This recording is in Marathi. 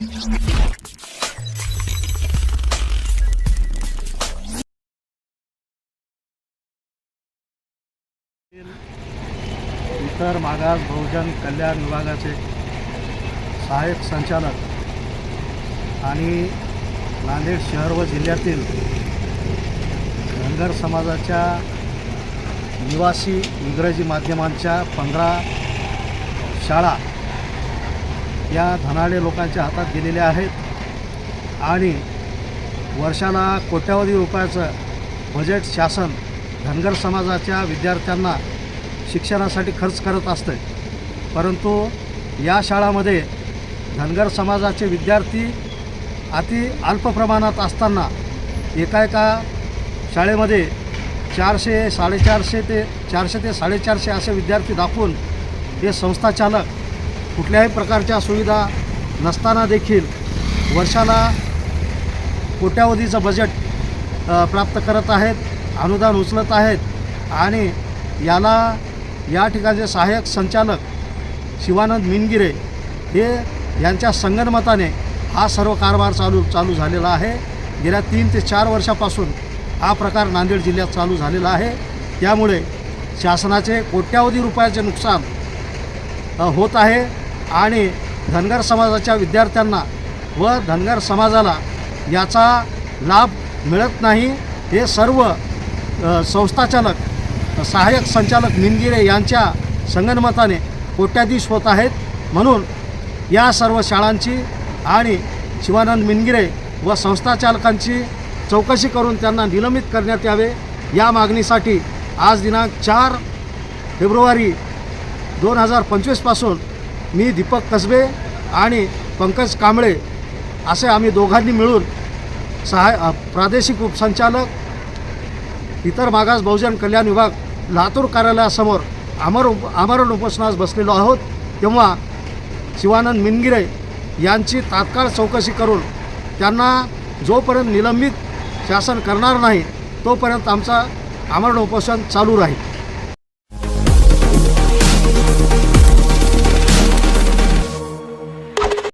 इतर मागास बहुजन कल्याण विभागाचे सहाय्यक संचालक आणि नांदेड शहर व जिल्ह्यातील धनगर समाजाच्या निवासी इंग्रजी माध्यमांच्या पंधरा शाळा या धनाडे लोकांच्या हातात गेलेल्या आहेत. आणि वर्षाला कोट्यावधी रुपयाचं बजेट शासन धनगर समाजाच्या विद्यार्थ्यांना शिक्षणासाठी खर्च करत असतं परंतु या शाळामध्ये धनगर समाजाचे विद्यार्थी अति अल्प प्रमाणात असताना एका एका शाळेमध्ये चारशे साडेचारशे ते चारशे ते साडेचारशे असे विद्यार्थी दाखवून हे संस्थाचालक कुठल्याही प्रकारच्या सुविधा नसताना देखील वर्षाला कोट्यावधीचं बजेट प्राप्त करत आहेत अनुदान उचलत आहेत आणि याला या ठिकाणचे सहाय्यक संचालक शिवानंद मिनगिरे हे यांच्या संगणमताने हा सर्व कारभार चालू चालू झालेला आहे. गेल्या तीन ते चार वर्षापासून हा प्रकार नांदेड जिल्ह्यात चालू झालेला आहे. त्यामुळे शासनाचे कोट्यावधी रुपयाचे नुकसान होत आहे. आणि धनगर समाजाच्या विद्यार्थ्यांना व धनगर समाजाला याचा लाभ मिळत नाही हे सर्व संस्थाचालक सहाय्यक संचालक निमगिरे यांच्या संगनमताने कोट्याधीश होत आहेत. म्हणून या सर्व शाळांची आणि शिवानंद मिनगिरे व संस्थाचालकांची चौकशी करून त्यांना निलंबित करण्यात यावे. या मागणीसाठी आज दिनांक चार फेब्रुवारी दोन हजार पंचवीसपासून मी दीपक कसबे आणि पंकज कांबळे असे आम्ही दोघांनी मिळून सहाय प्रादेशिक उपसंचालक इतर मागास बहुजन कल्याण विभाग लातूर कार्यालयासमोर आमर उप आमरण उपोषणास बसलेलो आहोत. तेव्हा शिवानंद मिनगिरे यांची तात्काळ चौकशी करून त्यांना जोपर्यंत निलंबित शासन करणार नाही तोपर्यंत आमचा आमरण उपोषण चालू राहील.